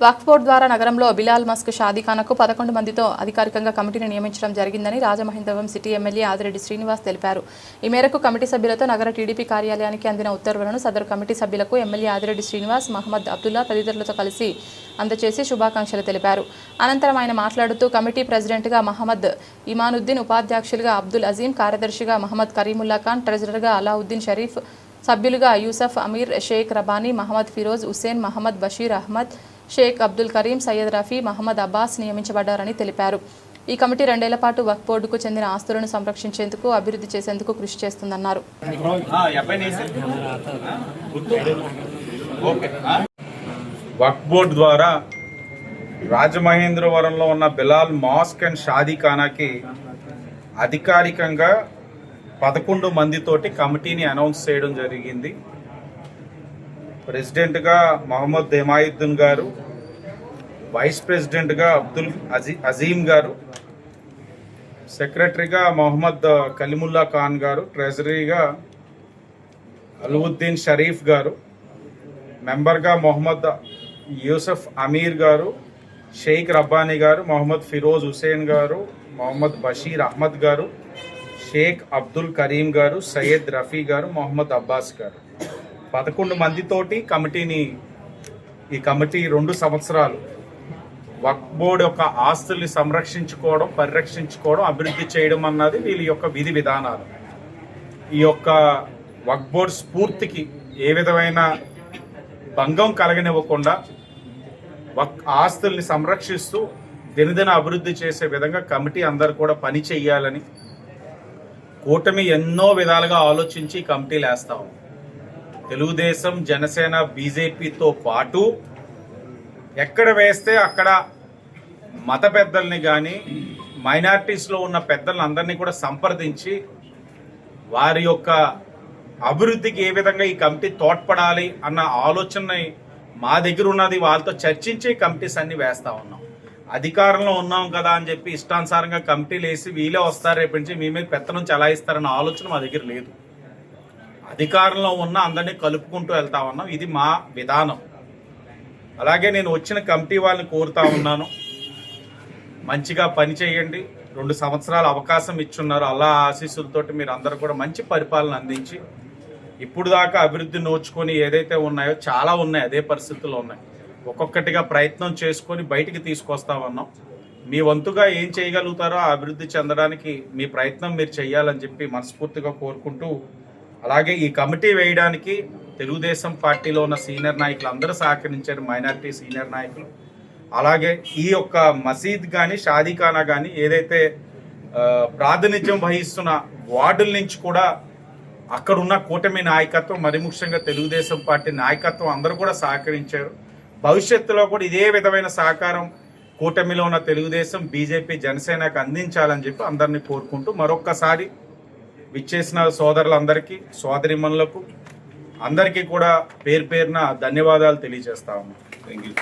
వక్ఫ్ board ద్వారా నగరంలో Bilal Musk షాదీఖానకు పదకొండు మందితో అధికారికంగా కమిటీని నియమించడం జరిగిందని రాజమహేంద్రవరం సిటీ ఎమ్మెల్యే ఆదిరెడ్డి శ్రీనివాస్ తెలిపారు. ఈ మేరకు కమిటీ సభ్యులతో నగర టీడీపీ కార్యాలయానికి అందిన ఉత్తర్వులను సదరు కమిటీ సభ్యులకు ఎమ్మెల్యే ఆదిరెడ్డి శ్రీనివాస్ మహమ్మద్ అబ్దుల్లా తదితరులతో కలిసి అందచేసి శుభాకాంక్షలు తెలిపారు. అనంతరం ఆయన మాట్లాడుతూ కమిటీ ప్రెసిడెంట్గా మహమ్మద్ ఇమానుద్దీన్ ఉపాధ్యక్షులుగా అబ్దుల్ అజీం కార్యదర్శిగా మహమ్మద్ కరీముల్లా ఖాన్ ట్రెజరర్గా అలావుద్దీన్ షరీఫ్ సభ్యులుగా యూసఫ్ అమీర్ షేక్ రబానీ మహమ్మద్ ఫిరోజ్ హుసేన్ మహమ్మద్ బషీర్ అహ్మద్ షేక్ అబ్దుల్ కరీం సయ్యద్ రఫీ మహమ్మద్ అబ్బాస్ నియమించబడ్డారని తెలిపారు. ఈ కమిటీ రెండేళ్ళ పాటు వక్ఫ్ బోర్డుకు చెందిన ఆస్తులను సంరక్షించేందుకు అభివృద్ధి చేసేందుకు కృషి చేస్తుందన్నారు? వక్ఫ్ బోర్డ్ ద్వారా రాజమహేంద్రవరంలో ఉన్న బిలాల్ మాస్క్ అండ్ షాదీఖానాకి అధికారికంగా పదకొండు మందితోటి కమిటీని అనౌన్స్ చేయడం జరిగింది. ప్రెసిడెంట్గా మహమ్మద్ హెమాయుద్దీన్ గారు వైస్ ప్రెసిడెంట్గా అబ్దుల్ అజీ అజీం గారు సెక్రటరీగా మొహమ్మద్ కలిముల్లా ఖాన్ గారు ట్రెజరీగా అలువుద్దీన్ షరీఫ్ గారు మెంబర్గా మొహమ్మద్ యూసఫ్ అమీర్ గారు షేక్ రబ్బానీ గారు మొహమ్మద్ ఫిరోజ్ హుసేన్ గారు మొహమ్మద్ బషీర్ అహ్మద్ గారు షేక్ అబ్దుల్ కరీం గారు సయ్యద్ రఫీ గారు మొహమ్మద్ అబ్బాస్ గారు. పదకొండు మందితోటి కమిటీని ఈ కమిటీ రెండు సంవత్సరాలు వక్ఫ్ బోర్డు యొక్క ఆస్తుల్ని సంరక్షించుకోవడం పరిరక్షించుకోవడం అభివృద్ధి చేయడం అన్నది వీళ్ళ యొక్క విధి విధానాలు. ఈ యొక్క వక్ఫ్ బోర్డు స్ఫూర్తికి ఏ విధమైన భంగం కలగనివ్వకుండా వక్ ఆస్తుల్ని సంరక్షిస్తూ దినదిన అభివృద్ధి చేసే విధంగా కమిటీ అందరు కూడా పని చెయ్యాలని కూటమి ఎన్నో విధాలుగా ఆలోచించి కమిటీలు వేస్తాం. తెలుగుదేశం జనసేన బీజేపీతో పాటు ఎక్కడ వేస్తే అక్కడ మత పెద్దల్ని కానీ మైనార్టీస్లో ఉన్న పెద్దలను అందరినీ కూడా సంప్రదించి వారి యొక్క అభివృద్ధికి ఏ విధంగా ఈ కమిటీ తోడ్పడాలి అన్న ఆలోచన మా దగ్గర ఉన్నది వాళ్ళతో చర్చించి కమిటీస్ అన్ని వేస్తా ఉన్నాం. అధికారంలో ఉన్నాం కదా అని చెప్పి ఇష్టానుసారంగా కమిటీలు వేసి వీలే వస్తారు రేపు నుంచి మీ మీద పెత్తనం చలాయిస్తారన్న ఆలోచన మా దగ్గర లేదు. అధికారంలో ఉన్న అందరినీ కలుపుకుంటూ వెళ్తా ఉన్నాం. ఇది మా విధానం. అలాగే నేను వచ్చిన కమిటీ వాళ్ళని కోరుతా ఉన్నాను. మంచిగా పని చేయండి. రెండు సంవత్సరాల అవకాశం ఇచ్చున్నారు. అలా ఆశీస్సులతోటి మీరు అందరూ కూడా మంచి పరిపాలన అందించి ఇప్పుడు దాకా అభివృద్ధి నోచుకొని ఏదైతే ఉన్నాయో చాలా ఉన్నాయి. అదే పరిస్థితుల్లో ఉన్నాయి. ఒక్కొక్కటిగా ప్రయత్నం చేసుకొని బయటికి తీసుకొస్తా ఉన్నాం. మీ వంతుగా ఏం చేయగలుగుతారో ఆ అభివృద్ధి చెందడానికి మీ ప్రయత్నం మీరు చేయాలని చెప్పి మనస్ఫూర్తిగా కోరుకుంటూ అలాగే ఈ కమిటీ వేయడానికి తెలుగుదేశం పార్టీలో ఉన్న సీనియర్ నాయకులు అందరూ సహకరించారు మైనారిటీ సీనియర్ నాయకులు. అలాగే ఈ యొక్క మసీద్ కానీ షాదీఖానా కానీ ఏదైతే ప్రాతినిధ్యం వహిస్తున్న వార్డుల నుంచి కూడా అక్కడున్న కూటమి నాయకత్వం మరి ముఖ్యంగా తెలుగుదేశం పార్టీ నాయకత్వం అందరూ కూడా సహకరించారు. భవిష్యత్తులో కూడా ఇదే విధమైన సహకారం కూటమిలో ఉన్న తెలుగుదేశం బీజేపీ జనసేనకు అందించాలని చెప్పి అందరినీ కోరుకుంటూ మరొక్కసారి విచ్చేసిన సోదరులందరికీ సోదరిమణులకు అందరికీ కూడా పేరు పేరున ధన్యవాదాలు తెలియజేస్తా ఉన్నాం థ్యాంక్ యూ